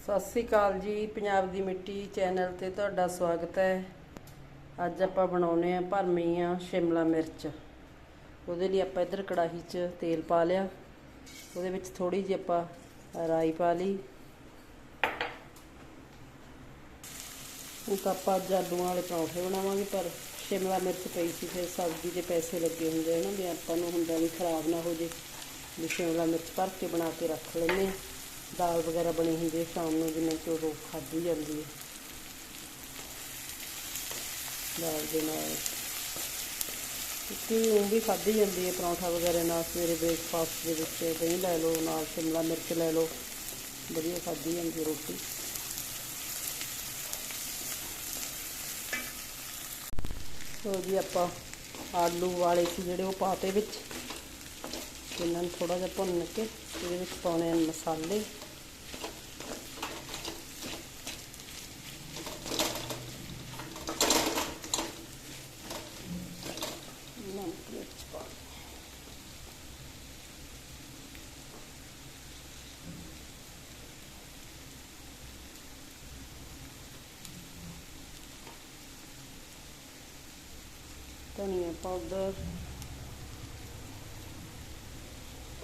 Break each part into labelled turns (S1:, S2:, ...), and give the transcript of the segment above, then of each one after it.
S1: ਸਤਿ ਸ੍ਰੀ ਅਕਾਲ ਜੀ, ਪੰਜਾਬ ਦੀ ਮਿੱਟੀ ਚੈਨਲ ਤੇ ਤੁਹਾਡਾ ਸਵਾਗਤ ਹੈ। ਅੱਜ ਆਪਾਂ ਬਣਾਉਨੇ ਆ ਭਰਮੀਆਂ ਸ਼ਿਮਲਾ ਮਿਰਚ। ਉਹਦੇ ਲਈ ਆਪਾਂ ਇੱਧਰ ਕੜਾਹੀ 'ਚ ਤੇਲ ਪਾ ਲਿਆ। ਉਹਦੇ ਵਿੱਚ ਥੋੜੀ ਜਿਹੀ ਆਪਾਂ ਰਾਈ ਪਾ ਲਈ। ਹੁਣ ਤਾਂ ਆਪਾਂ ਅੱਜ ਆਲੂਆਂ ਵਾਲੇ ਪਰੌਂਠੇ ਬਣਾਵਾਂਗੇ, ਪਰ ਸ਼ਿਮਲਾ ਮਿਰਚ ਪਈ ਸੀ ਫਿਰ ਸਬਜ਼ੀ ਦੇ ਪੈਸੇ ਲੱਗੇ ਹੁੰਦੇ ਆ ਨਾ, ਵੀ ਆਪਾਂ ਨੂੰ ਹੁੰਦਾ ਵੀ ਖਰਾਬ ਨਾ ਹੋ ਜੇ। ਵੀ ਸ਼ਿਮਲਾ ਮਿਰਚ ਭਰ ਕੇ ਬਣਾ ਕੇ ਰੱਖ ਲੈਂਦੇ ਹਾਂ ਦਾਲ ਵਗੈਰਾ ਬਣੀ ਹੁੰਦੀ ਹੈ ਸ਼ਾਮ ਨੂੰ ਜਿਵੇਂ ਕਿ ਉਹ ਖਾਧੀ ਜਾਂਦੀ ਹੈ। ਦਾਲ ਦੇ ਨਾਲ। ਕਿ ਉਹ ਵੀ ਖਾਧੀ ਜਾਂਦੀ ਹੈ, ਪਰੌਂਠਾ ਵਗੈਰਾ ਨਾਲ ਸਵੇਰੇ ਬ੍ਰੇਕਫਾਸਟ ਦੇ ਵਿੱਚ ਦਹੀਂ ਲੈ ਲਓ, ਨਾਲ ਸ਼ਿਮਲਾ ਮਿਰਚ ਲੈ ਲਓ, ਵਧੀਆ ਖਾਧੀ ਜਾਂਦੀ ਹੈ ਰੋਟੀ। ਸੋ ਜੀ ਆਪਾਂ ਆਲੂ ਵਾਲੇ ਸੀ ਜਿਹੜੇ ਉਹ ਪਾਤੇ ਵਿੱਚ। ਇਹਨਾਂ ਨੂੰ ਥੋੜਾ ਜਿਹਾ ਭੁੰਨ ਕੇ ਇਹਦੇ ਵਿੱਚ ਪਾਉਣੇ ਆ ਮਸਾਲੇ। ਧਨੀਆ ਪਾਊਡਰ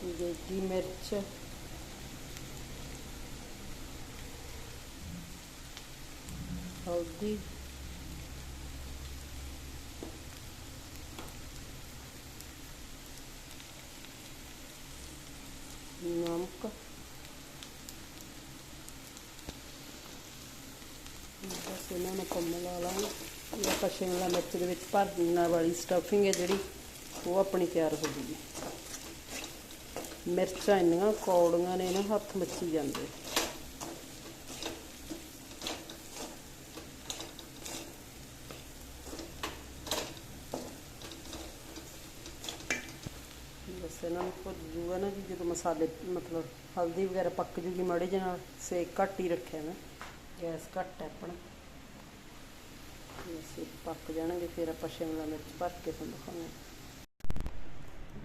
S1: ਦੇਗੀ ਮਿਰਚ ਹਲਦੀ ਨਮਕ ਬਸ ਇਹਨਾਂ ਨੂੰ ਕੰਮ ਵਾਲਾ ਲਾਂਗੇ ਇਹ ਆਪਾਂ ਸ਼ਿਮਲਾ ਮਿਰਚ ਦੇ ਵਿੱਚ ਭਰਨ ਵਾਲੀ ਸਟਫਿੰਗ ਹੈ ਜਿਹੜੀ ਉਹ ਆਪਣੀ ਤਿਆਰ ਹੋ ਜੂਗੀ ਮਿਰਚਾਂ ਇੰਨੀਆਂ ਕੌੜੀਆਂ ਨੇ ਨਾ ਹੱਥ ਮੱਚੀ ਜਾਂਦੇ। ਬਸ ਇਹਨਾਂ ਨੂੰ ਭੁੱਜ ਜੂਗਾ ਨਾ ਜੀ, ਜਦੋਂ ਮਸਾਲੇ, ਮਤਲਬ ਹਲਦੀ ਵਗੈਰਾ ਪੱਕ ਜੂਗੀ ਮਾੜੇ ਜਿਹੇ ਨਾਲ, ਸੇਕ ਘੱਟ ਹੀ ਰੱਖਿਆ ਮੈਂ। ਗੈਸ ਘੱਟ ਹੈ ਆਪਣਾ। ਇਹ ਪੱਕ ਜਾਣਗੇ, ਫਿਰ ਆਪਾਂ ਸ਼ਿਮਲਾ ਮਿਰਚ ਭਰ ਕੇ ਤੁਹਾਨੂੰ ਦਿਖਾਉਂਦੇ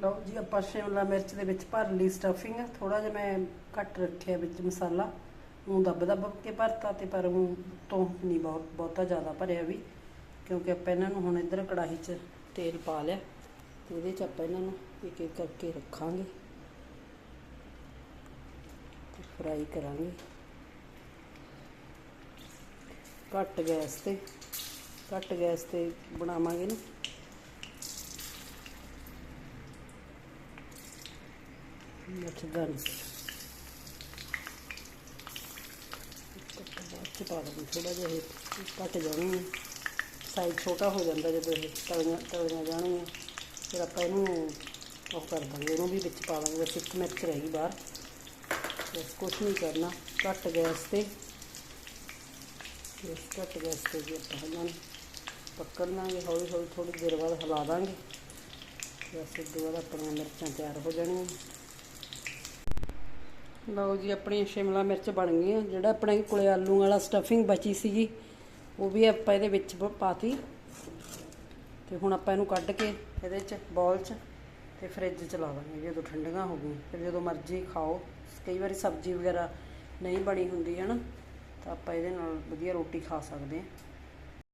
S1: ਲਓ ਜੀ, ਆਪਾਂ ਸ਼ਿਮਲਾ ਮਿਰਚ ਦੇ ਵਿੱਚ ਭਰ ਲਈ ਸਟਫਿੰਗ ਥੋੜਾ ਜਿਹਾ ਮੈਂ ਘੱਟ ਰੱਖਿਆ ਵਿੱਚ ਮਸਾਲਾ। ਉਹ ਦੱਬ ਦੱਬ ਕੇ ਭਰਤਾ ਤੇ ਪਰ ਉਹ ਤੋਂ ਨਹੀਂ ਬਹੁਤ ਬਹੁਤਾ ਜ਼ਿਆਦਾ ਭਰਿਆ ਵੀ, ਕਿਉਂਕਿ ਆਪਾਂ ਇਹਨਾਂ ਨੂੰ ਹੁਣ ਇੱਧਰ ਕੜਾਹੀ 'ਚ ਤੇਲ ਪਾ ਲਿਆ। ਤੇ ਇਹਦੇ 'ਚ ਆਪਾਂ ਇਹਨਾਂ ਨੂੰ ਇੱਕ ਇੱਕ ਕਰਕੇ ਰੱਖਾਂਗੇ। ਤੇ ਫਰਾਈ ਕਰਾਂਗੇ। ਘੱਟ ਗੈਸ ਤੇ, ਘੱਟ ਗੈਸ ਤੇ ਬਣਾਵਾਂਗੇ ਨਾ ਮੱਛਦਾਨੀ ਬਾਅਦ ਚ ਪਾ ਦਾਂਗੇ ਥੋੜਾ ਜਿਹਾ ਇਹ ਘੱਟ ਜਾਣੀ ਹੈ ਸਾਈਜ਼ ਛੋਟਾ ਹੋ ਜਾਂਦਾ ਜਦੋਂ ਇਹ ਤਲੀਆਂ ਤਲੀਆਂ ਜਾਣਗੀਆਂ ਫਿਰ ਆਪਾਂ ਇਹਨੂੰ ਉਹ ਕਰ ਦਾਂਗੇ ਇਹਨੂੰ ਵੀ ਵਿੱਚ ਪਾ ਦਾਂਗੇ ਬਸ ਇੱਕ ਮਿਰਚ ਗਈ ਬਾਹਰ ਬਸ ਕੁਛ ਨਹੀਂ ਕਰਨਾ ਘੱਟ ਗੈਸ ਤੇ ਇਸ ਘੱਟ ਗੈਸ ਤੇ ਜੀ ਆਪਾਂ ਇਹਨਾਂ ਨੂੰ ਪੱਕਣ ਲਾਂਗੇ ਹੌਲੀ ਹੌਲੀ ਥੋੜੀ ਦੇਰ ਬਾਅਦ ਹਿਲਾ ਦਾਂਗੇ ਬਸ ਇਸ ਤੋਂ ਬਾਅਦ ਆਪਣੀਆਂ ਮਿਰਚਾਂ ਤਿਆਰ ਹੋ ਜਾਣੀਆਂ ਲਓ ਜੀ ਆਪਣੀ ਸ਼ਿਮਲਾ ਮਿਰਚ ਬਣ ਗਈਆਂ। ਜਿਹੜਾ ਆਪਣੇ ਕੋਲੇ ਆਲੂ ਵਾਲਾ ਸਟਫਿੰਗ ਬਚੀ ਸੀਗੀ, ਉਹ ਵੀ ਆਪਾਂ ਇਹਦੇ ਵਿੱਚ ਪ- ਪਾਤੀ। ਤੇ ਹੁਣ ਆਪਾਂ ਇਹਨੂੰ ਕੱਢ ਕੇ ਇਹਦੇ 'ਚ, ਬੌਲ 'ਚ ਤੇ ਫ੍ਰਿਜ 'ਚ ਲਾ ਦਾਂਗੇ। ਜਦੋਂ ਠੰਡੀਆਂ ਹੋ ਗਈਆਂ, ਫਿਰ ਜਦੋਂ ਮਰਜ਼ੀ ਖਾਓ। ਕਈ ਵਾਰੀ ਸਬਜ਼ੀ ਵਗੈਰਾ ਨਹੀਂ ਬਣੀ ਹੁੰਦੀ ਹੈ ਨਾ ਤਾਂ ਆਪਾਂ ਇਹਦੇ ਨਾਲ ਵਧੀਆ ਰੋਟੀ ਖਾ ਸਕਦੇ ਹਾਂ।